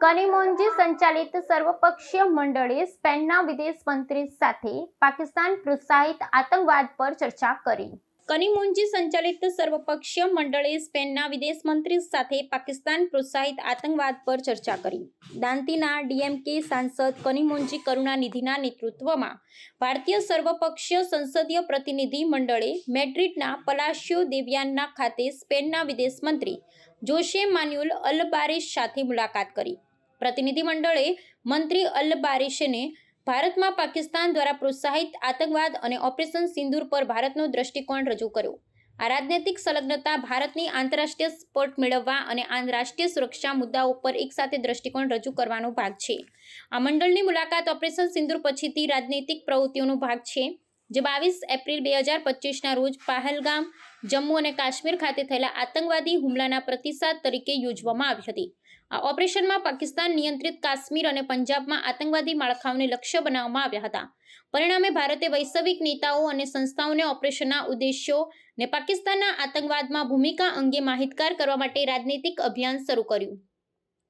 કનિમોન્જી સંચાલિત સર્વપક્ષીય મંડળે સ્પેનના વિદેશ મંત્રી સાથે પાકિસ્તાન પ્રોત્સાહિત આતંકવાદ પર ચર્ચા કરી. કનિમોન્જી સંચાલિત સર્વપક્ષીય મંડળે સ્પેનના વિદેશ મંત્રી સાથે પાકિસ્તાન પ્રોત્સાહિત આતંકવાદ પર ચર્ચા કરી. દાંતીના ડીએમકે સાંસદ કનિમોન્જી કરુણાનિધિના નેતૃત્વમાં ભારતીય સર્વપક્ષીય સંસદીય પ્રતિનિધિ મંડળે મેડ્રિડના પલાશિયો દેવ્યાનના ખાતે સ્પેનના વિદેશ મંત્રી જોશે માન્યુલ અલબારેશ સાથે મુલાકાત કરી. પ્રતિનિધિ મંત્રી મંત્રી અલબારેશને ભારતમાં પાકિસ્તાન દ્વારા પ્રોત્સાહિત આતંકવાદ અને ઓપરેશન સિંદૂર પર ભારતનો દ્રષ્ટિકોણ રજૂ કર્યો. આ રાજનૈતિક સંલગ્નતા ભારતની આંતરરાષ્ટ્રીય સપોર્ટ મેળવવા અને આંતરરાષ્ટ્રીય સુરક્ષા મુદ્દાઓ પર એકસાથે દ્રષ્ટિકોણ રજૂ કરવાનો ભાગ છે. આ મંડળની મુલાકાત ઓપરેશન સિંદૂર પછીથી રાજનૈતિક પ્રવૃત્તિઓનો ભાગ છે. જે બાવીસ એપ્રિલ બે હજાર પચીસના રોજ પહેલગામ, જમ્મુ અને કાશ્મીર ખાતે થયેલા આતંકવાદી હુમલાના પ્રતિસાદ તરીકે યોજવામાં આવી હતી. આ ઓપરેશનમાં પાકિસ્તાન નિયંત્રિત કાશ્મીર અને પંજાબમાં આતંકવાદી માળખાઓને લક્ષ્ય બનાવવામાં આવ્યા હતા. પરિણામે ભારતે વૈશ્વિક નેતાઓ અને સંસ્થાઓને ઓપરેશનના ઉદ્દેશ્યો ને પાકિસ્તાનના આતંકવાદમાં ભૂમિકા અંગે માહિતગાર કરવા માટે રાજનૈતિક અભિયાન શરૂ કર્યું.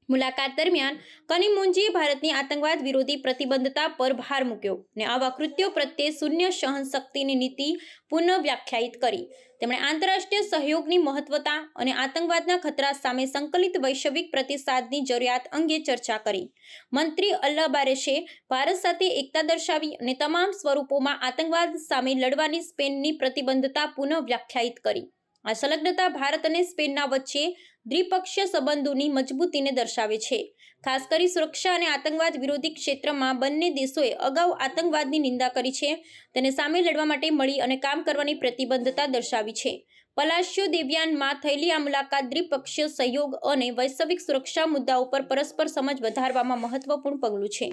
મુલાકાત દરમિયાન કનિમુંજીએ ભારતની આતંકવાદ વિરોધી પ્રતિબદ્ધતા પર ભાર મૂક્યો ને આવા કૃત્યો પ્રત્યે શૂન્ય સહનશક્તિની નીતિ પુનઃ વ્યાખ્યાયિત કરી. તેમણે આંતરરાષ્ટ્રીય સહયોગની મહત્વતા અને આતંકવાદના ખતરા સામે સંકલિત વૈશ્વિક પ્રતિસાદની જરૂરિયાત અંગે ચર્ચા કરી. મંત્રી અલ્લા બારેશે ભારત સાથે એકતા દર્શાવી અને તમામ સ્વરૂપોમાં આતંકવાદ સામે લડવાની સ્પેનની પ્રતિબદ્ધતા પુનઃ વ્યાખ્યાયિત કરી. આ સંલગ્નતા ભારત અને સ્પેનના વચ્ચે દ્વિપક્ષીય સંબંધોની મજબૂતીને દર્શાવે છે. ખાસ કરી સુરક્ષા અને આતંકવાદ વિરોધી ક્ષેત્રમાં બંને દેશોએ અગાઉ આતંકવાદની નિંદા કરી છે. તેને સામે લડવા માટે મળી અને કામ કરવાની પ્રતિબદ્ધતા દર્શાવી છે. પલાશિયો દેવ્યાનમાં થયેલી આ મુલાકાત દ્વિપક્ષીય સહયોગ અને વૈશ્વિક સુરક્ષા મુદ્દાઓ પર પરસ્પર સમજ વધારવામાં મહત્વપૂર્ણ પગલું છે.